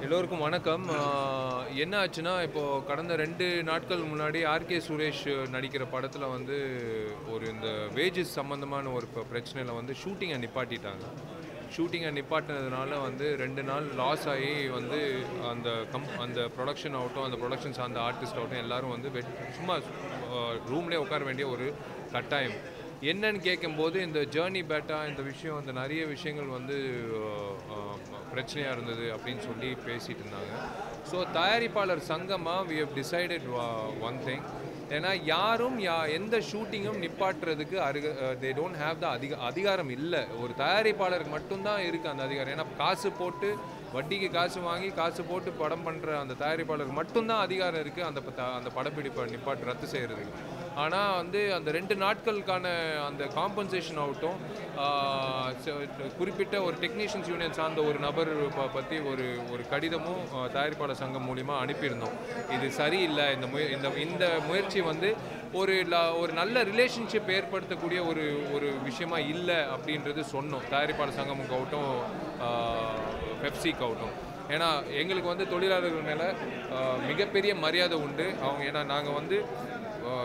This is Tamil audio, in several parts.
எல்லோருக்கும் வணக்கம். என்ன ஆச்சுன்னா இப்போது கடந்த ரெண்டு நாட்கள் முன்னாடி ஆர்கே சுரேஷ் நடிக்கிற படத்தில் வந்து ஒரு இந்த வேஜஸ் சம்மந்தமான ஒரு ப- பிரச்சனையில் வந்து ஷூட்டிங்கை நிப்பாட்டிட்டாங்க. ஷூட்டிங்கை நிப்பாட்டினதுனால வந்து ரெண்டு நாள் லாஸ் ஆகி வந்து அந்த கம் அந்த ப்ரொடக்ஷன் ஆகட்டும் அந்த ப்ரொடக்ஷன் சார்ந்த ஆர்டிஸ்ட் ஆகட்டும் எல்லோரும் வந்து வெட் சும்மா ரூம்லேயே உட்கார வேண்டிய ஒரு கட்டாயம். என்னன்னு கேட்கும்போது இந்த ஜேர்னி பேட்டா இந்த விஷயம் அந்த நிறைய விஷயங்கள் வந்து பிரச்சனையாக இருந்தது அப்படின்னு சொல்லி பேசிட்டு இருந்தாங்க. ஸோ தயாரிப்பாளர் சங்கமாக we have decided one thing ஏன்னா யாரும் யா எந்த ஷூட்டிங்கும் நிப்பாட்டுறதுக்கு அருக தே டோன்ட் ஹேவ் த அதிக அதிகாரம் இல்லை. ஒரு தயாரிப்பாளருக்கு மட்டும்தான் இருக்குது அந்த அதிகாரம். ஏன்னா காசு போட்டு வட்டிக்கு காசு வாங்கி காசு போட்டு படம் பண்ணுற அந்த தயாரிப்பாளருக்கு மட்டும்தான் அதிகாரம் இருக்குது அந்த ப- அந்த படப்பிடிப்பை நிப்பாட்டு ரத்து செய்கிறதுக்கு ஆனால் வந்து அந்த ரெண்டு நாட்களுக்கான அந்த காம்பன்சேஷன் ஆகட்டும் ச- குறிப்பிட்ட ஒரு டெக்னீஷியன்ஸ் யூனியன் சார்ந்த ஒரு நபர் பற்றி ஒரு ஒரு கடிதமும் தயாரிப்பாளர் சங்கம் மூலிமா அனுப்பியிருந்தோம். இது சரியில்லை. இந்த முய இந்த இந்த முயற்சி வந்து ஒரு ஒரு நல்ல ரிலேஷன்ஷிப் ஏற்படுத்தக்கூடிய ஒரு ஒரு விஷயமா இல்லை அப்படின்றது சொன்னோம். தயாரிப்பாளர் சங்கமுக்காகட்டும் பெப்சிக்காகட்டும் ஏன்னா எங்களுக்கு வந்து தொழிலாளர்கள் மேலே மிகப்பெரிய மரியாதை உண்டு. அவங்க ஏன்னா நாங்கள் வந்து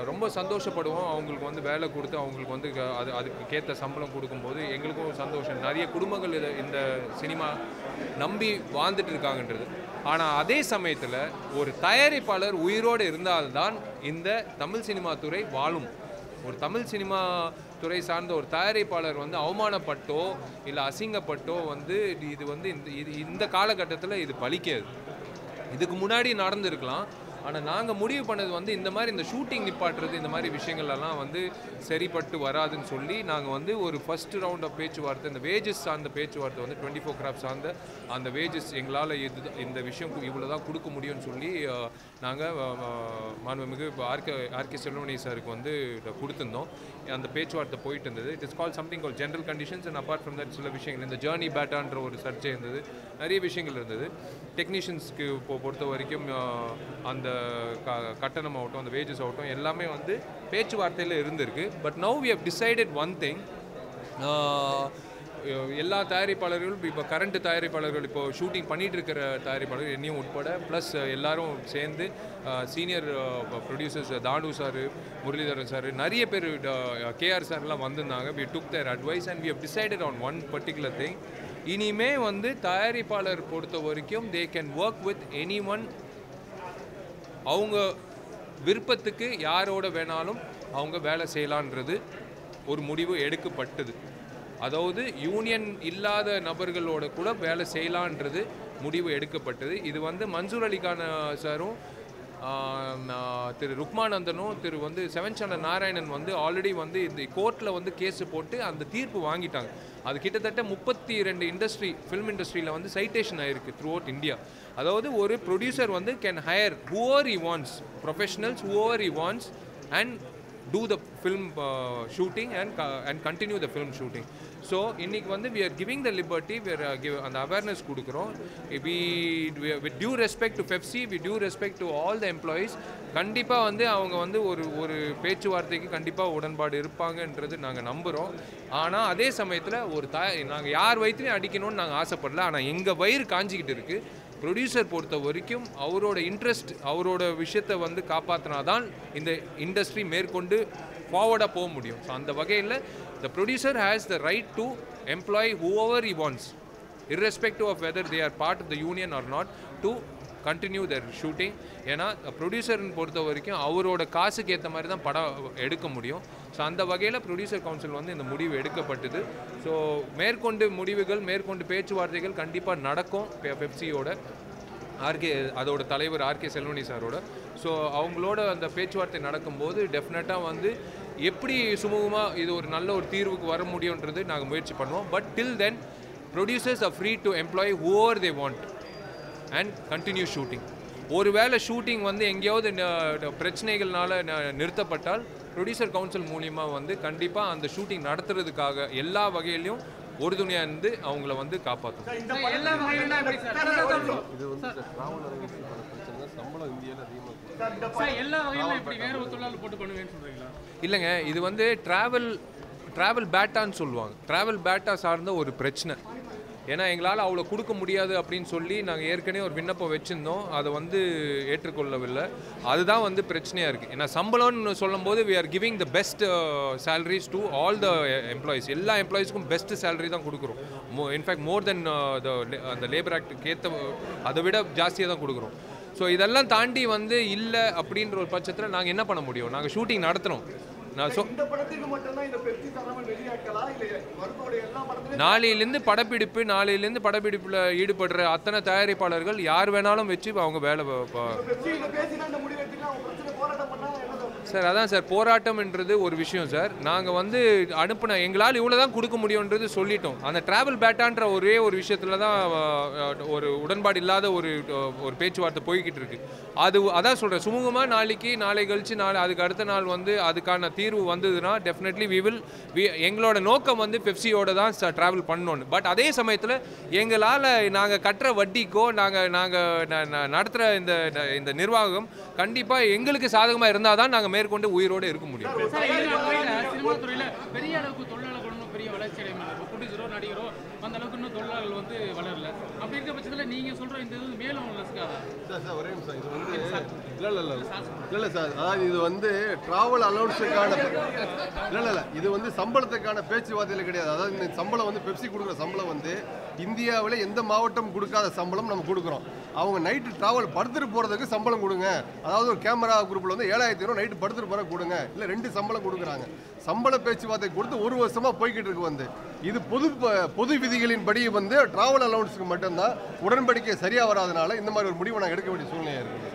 ரொம்ப சந்தோஷப்படுவோம். அவங்களுக்கு வந்து வேலை கொடுத்து அவங்களுக்கு வந்து க- அது அதுக்கு ஏற்ற சம்பளம் கொடுக்கும்போது எங்களுக்கும் சந்தோஷம். நிறைய குடும்பங்கள் இதை இந்த சினிமா நம்பி வாழ்ந்துட்டு இருக்காங்கன்றது. ஆனால் அதே சமயத்தில் ஒரு தயாரிப்பாளர் உயிரோடு இருந்தால்தான் இந்த தமிழ் சினிமா துறை வாழும். ஒரு தமிழ் சினிமா துறை சார்ந்த ஒரு தயாரிப்பாளர் வந்து அவமானப்பட்டோ இல்லை அசிங்கப்பட்டோ வந்து இது வந்து இந்த இது இந்த காலகட்டத்தில் இது பலிக்காது இதுக்கு முன்னாடி நடந்திருக்கலாம். ஆனால் நாங்கள் முடிவு பண்ணது வந்து இந்த மாதிரி இந்த ஷூட்டிங் நிப்பாட்டுறது இந்த மாதிரி விஷயங்கள்லாம் வந்து சரிப்பட்டு வராதுன்னு சொல்லி நாங்கள் வந்து ஒரு ஃபர்ஸ்ட் ரவுண்ட் ஆஃப் பேச்சுவார்த்தை இந்த வேஜஸ் சார்ந்த பேச்சுவார்த்தை வந்து டுவெண்ட்டி ஃபோர் கிராப் சார்ந்த அந்த வேஜஸ் எங்களால் இது இந்த விஷயம் இவ்வளோ தான் கொடுக்க முடியும்னு சொல்லி நாங்கள் மாண்புமிகு ஆர்கே ஆர்கே செல்வமணி சாருக்கு வந்து கொடுத்துருந்தோம். அந்த பேச்சுவார்த்தை போயிட்டு இருந்தது. It is call something call general conditions and apart from that சில விஷயங்கள் இந்த ஜேர்னி பேட்டான்ற ஒரு சர்ச்சை இருந்தது. நிறைய விஷயங்கள் இருந்தது. டெக்னீஷியன்ஸ்க்கு இப்போ பொறுத்த வரைக்கும் அந்த அந்த க கட்டணம் ஆகட்டும் அந்த வேஜஸ் ஆகட்டும் எல்லாமே வந்து பேச்சுவார்த்தையில் இருந்திருக்கு. But now we have decided one thing எல்லா தயாரிப்பாளர்களும் இப்போ கரண்ட் தயாரிப்பாளர்கள் இப்போ ஷூட்டிங் பண்ணிகிட்டு இருக்கிற தயாரிப்பாளர்கள் என்னையும் உட்பட ப்ளஸ் எல்லாரும் சேர்ந்து senior producers Thanu sir Muralidharan sir நிறைய பேர் கேஆர் சார்லாம் வந்திருந்தாங்க. We took their advice and we have decided on one particular thing இனிமே வந்து தயாரிப்பாளர் பொறுத்த வரைக்கும் they can work with any one அவங்க விருப்பத்துக்கு யாரோட வேணாலும் அவங்க வேலை செய்யலான்றது ஒரு முடிவு எடுக்கப்பட்டது. அதாவது யூனியன் இல்லாத நபர்களோட கூட வேலை செய்யலான்றது முடிவு எடுக்கப்பட்டது. இது வந்து மன்சூர் அலிகான சாரும் திரு ருக்மானந்தனும் திரு வந்து செவன் சேனல் நாராயணன் வந்து ஆல்ரெடி வந்து இந்த கோர்ட்டில் வந்து கேஸு போட்டு அந்த தீர்ப்பு வாங்கிட்டாங்க. அது கிட்டத்தட்ட முப்பத்தி ரெண்டு இண்டஸ்ட்ரி ஃபிலிம் இண்டஸ்ட்ரியில் வந்து சைட்டேஷன் ஆயிருக்கு த்ரூ அவுட் இந்தியா அதாவது ஒரு ப்ரொடியூசர் வந்து can hire whoever advanced professionals whoever he wants and to the film shooting and and continue the film shooting so இன்றைக்கி வந்து we are giving the liberty we are give அந்த அவேர்னஸ் கொடுக்குறோம். We with due respect to FEFSI we due respect to all the employees கண்டிப்பாக வந்து அவங்க வந்து ஒரு ஒரு பேச்சுவார்த்தைக்கு கண்டிப்பாக உடன்பாடு இருப்பாங்கன்றது நாங்கள் நம்புகிறோம் ஆனால் அதே சமயத்தில் ஒரு த நாங்கள் யார் வயிற்றுலையும் அடிக்கணும்னு நாங்கள் ஆசைப்படல. ஆனால் எங்கள் வயிறு காஞ்சிக்கிட்டு இருக்குது ப்ரொடியூசர் பொறுத்த வரைக்கும் அவரோட இன்ட்ரெஸ்ட் அவரோட விஷயத்தை வந்து காப்பாற்றினா தான் இந்த இண்டஸ்ட்ரி மேற்கொண்டு ஃபார்வர்டாக போக முடியும். ஸோ அந்த வகையில் the producer has the right to employ whoever he wants irrespective of whether they are part of the union or not to continue their shooting ஏன்னா ப்ரொடியூசர்னு பொறுத்த வரைக்கும் அவரோட காசுக்கு ஏற்ற மாதிரி தான் படம் எடுக்க முடியும். ஸோ அந்த வகையில் ப்ரொடியூசர் கவுன்சில் வந்து இந்த முடிவு எடுக்கப்பட்டது. ஸோ மேற்கொண்டு முடிவுகள் மேற்கொண்டு பேச்சுவார்த்தைகள் கண்டிப்பாக நடக்கும் பெப்சியோட ஆர்கே அதோட தலைவர் ஆர்கே செல்வனி சாரோட. ஸோ அவங்களோட அந்த பேச்சுவார்த்தை நடக்கும்போது டெஃபினட்டாக வந்து எப்படி சுமூகமாக இது ஒரு நல்ல ஒரு தீர்வுக்கு வர முடியுன்றது நாங்கள் முயற்சி பண்ணுவோம் but till then producers are free to employ whoever they want and continue shooting ஒருவேளை ஷூட்டிங் வந்து எங்கேயாவது பிரச்சனைகள்னால ந- நிறுத்தப்பட்டால் ப்ரொடியூசர் கவுன்சில் மூலிமா வந்து கண்டிப்பாக அந்த ஷூட்டிங் நடத்துறதுக்காக எல்லா வகையிலையும் உறுதுணையாக இருந்து அவங்கள வந்து காப்பாற்றும் சம்பளம் இந்தியாவில் அதிகமாக. சார் எல்லா வகையிலும் எப்படி வேற ஒரு தொழிலாளர் போட்டு பண்ணுவேன்னு சொல்றீங்களா? இல்லைங்க இது வந்து ட்ராவல் ட்ராவல் பேட்டான்னு சொல்லுவாங்க. ட்ராவல் பேட்டா சார்ந்த ஒரு பிரச்சனை. ஏன்னா எங்களால் அவ்வளோ கொடுக்க முடியாது அப்படின்னு சொல்லி நாங்கள் ஏற்கனவே ஒரு விண்ணப்பம் வச்சுருந்தோம். அதை வந்து ஏற்றுக்கொள்ளவில்லை. அதுதான் வந்து பிரச்சனையாக இருக்குது ஏன்னா சம்பளம்னு சொல்லும்போது we are giving the best salaries to all the employees எல்லா எம்ப்ளாயீஸ்க்கும் பெஸ்ட் salary தான் கொடுக்குறோம். மோ இன்ஃபேக்ட் மோர் தென் த அந்த லேபர் ஆக்டுக்கு ஏற்ற அதை விட ஜாஸ்தியாக தான் கொடுக்குறோம். ஸோ இதெல்லாம் தாண்டி வந்து இல்லை அப்படின்ற ஒரு பட்சத்தில் நாங்கள் என்ன பண்ண முடியும்? நாங்கள் ஷூட்டிங் நடத்துகிறோம் நாளையிலேருந்து படப்பிடிப்பு நாளையிலேருந்து படப்பிடிப்பில் ஈடுபடுற அத்தனை தயாரிப்பாளர்கள் யார் வேணாலும் வச்சு அவங்க வேலை சார் அதான் சார் போராட்டம்ன்றது ஒரு விஷயம் சார். நாங்கள் வந்து அனுப்பின எங்களால் இவ்வளோ தான் கொடுக்க முடியுன்றது சொல்லிட்டோம். அந்த டிராவல் பேட்டான்ற ஒரே ஒரு விஷயத்தில் தான் ஒரு உடன்பாடு இல்லாத ஒரு ஒரு பேச்சுவார்த்தை போய்கிட்டு இருக்கு. அது அதான் சொல்கிறேன் சுமூகமாக நாளைக்கு நாளை கழித்து நாளை அதுக்கு அடுத்த நாள் வந்து அதுக்கான தீர்வு வந்ததுன்னா டெஃபினெட்லி வி வில் வி எங்களோட நோக்கம் வந்து பெப்சியோட தான் ட்ராவல் பண்ணோன்னு. பட் அதே சமயத்தில் எங்களால் நாங்கள் கட்டுற வட்டிக்கோ நாங்கள் நாங்கள் நடத்துகிற இந்த இந்த நிர்வாகம் கண்டிப்பாக எங்களுக்கு சாதகமாக இருந்தால் தான் நாங்கள் மேற்கொண்டு உயிரோடு இருக்க முடியும். சார் பெரிய அளவுக்கு தொழிலாளர்கள் இன்னும் பெரிய வளர்ச்சி அடைய முடியல நடிகரோ அந்த அளவுக்கு இன்னும் தொழிலாளர்கள் வந்து வளரல. அப்படி இருக்க பட்சத்துல நீங்க சொல்ற இந்த இது மேலும் லஸ்காதா சார் சார் ஒரே நிமிஷம். இது வந்து இல்லை இல்லை இல்லை. இல்லை இல்லை சார். அதாவது இது வந்து ட்ராவல் அலௌன்ஸுக்கான இல்லை இல்லை இல்லை. இது வந்து சம்பளத்துக்கான பேச்சுவார்த்தையில் கிடையாது. அதாவது இந்த சம்பளம் வந்து பெப்சி கொடுக்குற சம்பளம் வந்து இந்தியாவில் எந்த மாவட்டம் கொடுக்காத சம்பளம் நம்ம கொடுக்குறோம். அவங்க நைட்டு ட்ராவல் படுத்துட்டு போகிறதுக்கு சம்பளம் கொடுங்க. அதாவது ஒரு கேமரா குரூப்பில் வந்து ஏழாயிரத்தி ரூபா நைட்டு படுத்துட்டு போகிற கொடுங்க. இல்லை ரெண்டு சம்பளம் கொடுக்குறாங்க. சம்பள பேச்சுவார்த்தை கொடுத்து ஒரு வருஷமாக போய்கிட்டு இருக்கு வந்து. இது பொது ப- பொது விதிகளின்படி வந்து ட்ராவல் அலௌன்ஸுக்கு மட்டும்தான் உடன்படிக்கை சரியாக வராதனால இந்த மாதிரி ஒரு முடிவை நான் எடுக்க வேண்டிய சூழ்நிலையாக இருக்குது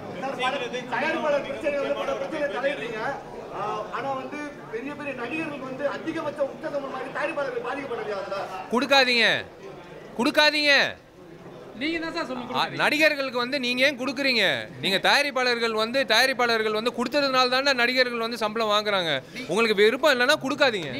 ஆனா வந்து பெரிய பெரிய நடிகர்களுக்கு வந்து அதிகபட்ச உச்சதம் மாதிரி தயாரிப்பாளர்கள் பாதிக்கப்படலையா அதுல கொடுக்காதீங்க. கொடுக்காதீங்க. நீங்க தான் சார் ஆ, சொல்லணும் நடிகர்களுக்கு வந்து நீங்க ஏன் கொடுக்குறீங்க? நீங்க தயாரிப்பாளர்கள் வந்து தயாரிப்பாளர்கள் வந்து கொடுத்ததுனால தானே நடிகர்கள் வந்து சம்பளம் வாங்குறாங்க. உங்களுக்கு விருப்பம் இல்லைன்னா கொடுக்காதீங்க.